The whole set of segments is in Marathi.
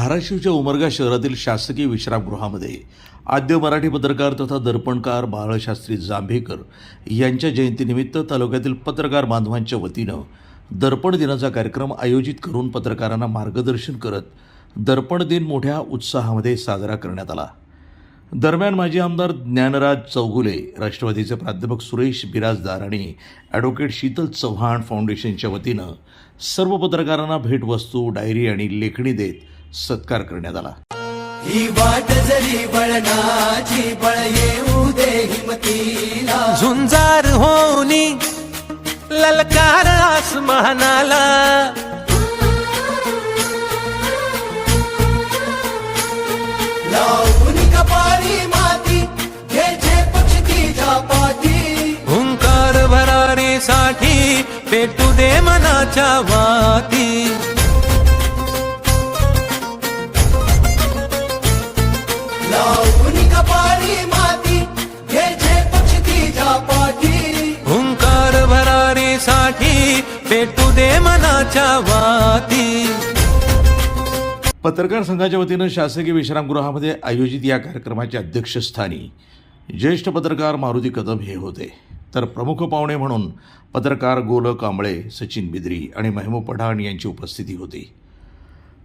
धाराशिवच्या उमरगा शहरातील शासकीय विश्रामगृहामध्ये आद्य मराठी पत्रकार तथा दर्पणकार बाळशास्त्री जांभेकर यांच्या जयंतीनिमित्त तालुक्यातील पत्रकार बांधवांच्या वतीनं दर्पण दिनाचा कार्यक्रम आयोजित करून पत्रकारांना मार्गदर्शन करत दर्पण दिन मोठ्या उत्साहामध्ये साजरा करण्यात आला. दरम्यान माजी आमदार ज्ञानराज चौगुले राष्ट्रवादीचे प्राध्यापक सुरेश बिराजदार आणि ॲडव्होकेट शीतल चव्हाण फाउंडेशनच्या वतीनं सर्व पत्रकारांना भेटवस्तू डायरी आणि लेखणी देत सत्कार करण्यात आला. ही वाट जरी बळणाची बळ येऊ दे हिमतीला. झुंजार होनी ललकार आसमानाला. लावून कपारी माती घ्यायचे पक्ष तिच्या पाठी. हुंकार भरारीसाठी पेटू दे मनाच्या वाती. कपारी माती घ्यायचे पक्ष तिच्या पाठी. हुंकार भरारीसाठी पेटू दे मनाच्या वाती. पत्रकार संघाच्या वतीनं शासकीय विश्रामगृहामध्ये आयोजित या कार्यक्रमाच्या अध्यक्षस्थानी ज्येष्ठ पत्रकार मारुती कदम हे होते. तर प्रमुख पाहुणे म्हणून पत्रकार गोल कांबळे सचिन बिद्री आणि महमूद पठाण यांची उपस्थिती होती.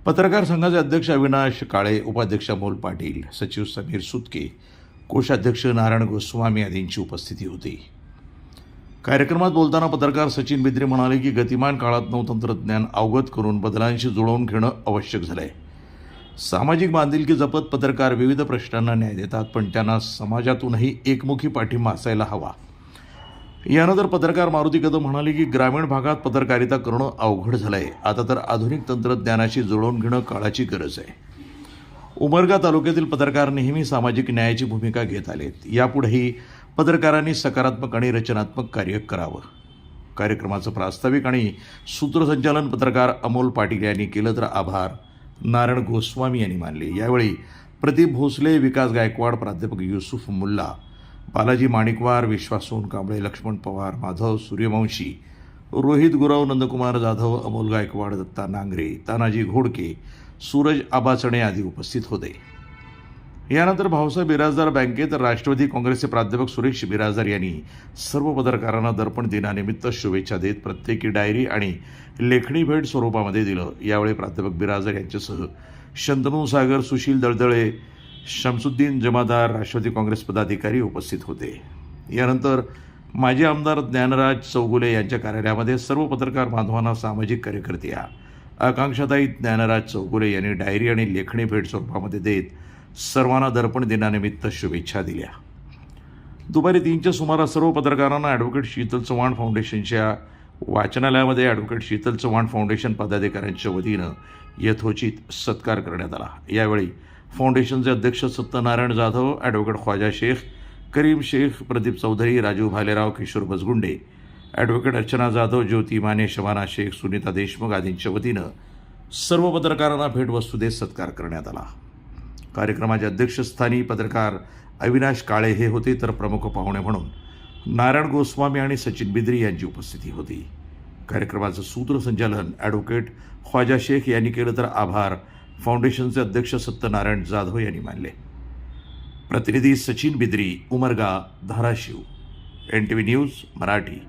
पत्रकार संघाचे अध्यक्ष अविनाश काळे उपाध्यक्ष अमोल पाटील सचिव समीर सुतके कोषाध्यक्ष नारायण गोस्वामी आदींची उपस्थिती होती. कार्यक्रमात बोलताना पत्रकार सचिन बिद्रे म्हणाले की गतिमान काळात नवतंत्रज्ञान अवगत करून बदलांशी जुळवून घेणं आवश्यक झालंय. सामाजिक बांधिलकी जपत पत्रकार विविध प्रश्नांना न्याय देतात पण त्यांना समाजातूनही एकमुखी पाठिंबा असायला हवा. यानंतर पत्रकार मारुती कदम म्हणाले की ग्रामीण भागात पत्रकारिता करणं अवघड झालंय. आता तर आधुनिक तंत्रज्ञानाशी जुळवून घेणं काळाची गरज आहे. उमरगा तालुक्यातील पत्रकार नेहमी सामाजिक न्यायाची भूमिका घेत आलेत. यापुढेही पत्रकारांनी सकारात्मक आणि रचनात्मक कार्य करावं. कार्यक्रमाचं प्रास्ताविक आणि सूत्रसंचालन पत्रकार अमोल पाटील यांनी केलं तर आभार. नारायण गोस्वामी यांनी मानले. यावेळी प्रदीप भोसले विकास गायकवाड प्राध्यापक युसुफ मुल्ला बालाजी माणिकवार विश्वासोन कांबळे लक्ष्मण पवार माधव सूर्यवंशी रोहित गुरव नंदकुमार जाधव अमोल गायकवाड दत्ता नांगरे तानाजी घोडके सूरज आबाचणे आदी उपस्थित होते. यानंतर भाऊसाहेब बिराजदार बँकेत राष्ट्रवादी काँग्रेसचे प्राध्यापक सुरेश बिराजदार यांनी सर्व पत्रकारांना दर्पण दिनानिमित्त शुभेच्छा देत प्रत्येकी डायरी आणि लेखणी भेट स्वरूपामध्ये दिलं. यावेळी प्राध्यापक बिराजदार यांच्यासह शंतनू सागर सुशील दळदळे शमसुद्दीन जमादार राष्ट्रवादी काँग्रेस पदाधिकारी उपस्थित होते. यानंतर माजी आमदार ज्ञानराज चौगुले यांच्या कार्यालयामध्ये सर्व पत्रकार बांधवांना सामाजिक कार्यकर्त्या आकांक्षाताई ज्ञानराज चौगुले यांनी डायरी आणि लेखणी भेट स्वरूपामध्ये देत सर्वांना दर्पण दिनानिमित्त शुभेच्छा दिल्या. दुपारी तीनच्या सुमारास सर्व पत्रकारांना ॲडव्होकेट शीतल चव्हाण फाउंडेशनच्या वाचनालयामध्ये ॲडव्होकेट शीतल चव्हाण फाउंडेशन पदाधिकाऱ्यांच्या वतीनं यथोचित सत्कार करण्यात आला. यावेळी फाउंडेशनचे अध्यक्ष सत्यनारायण जाधव ॲडव्होकेट ख्वाजा शेख करीम शेख प्रदीप चौधरी राजू भालेराव किशोर बसगुंडे ॲडव्होकेट अर्चना जाधव ज्योती माने शबाना शेख सुनीता देशमुख आदींच्या वतीनं सर्व पत्रकारांना भेटवस्तू देत सत्कार करण्यात आला. कार्यक्रमाच्या अध्यक्षस्थानी पत्रकार अविनाश काळे हे होते तर प्रमुख पाहुणे म्हणून नारायण गोस्वामी आणि सचिन बिद्री यांची उपस्थिती होती. कार्यक्रमाचं सूत्रसंचालन ॲडव्होकेट ख्वाजा शेख यांनी केलं तर आभार फाउंडेशनचे अध्यक्ष सत्यनारायण जाधव यांनी मानले. प्रतिनिधी Sachin Bidri Umarga Dharashiv. N T V news Marathi.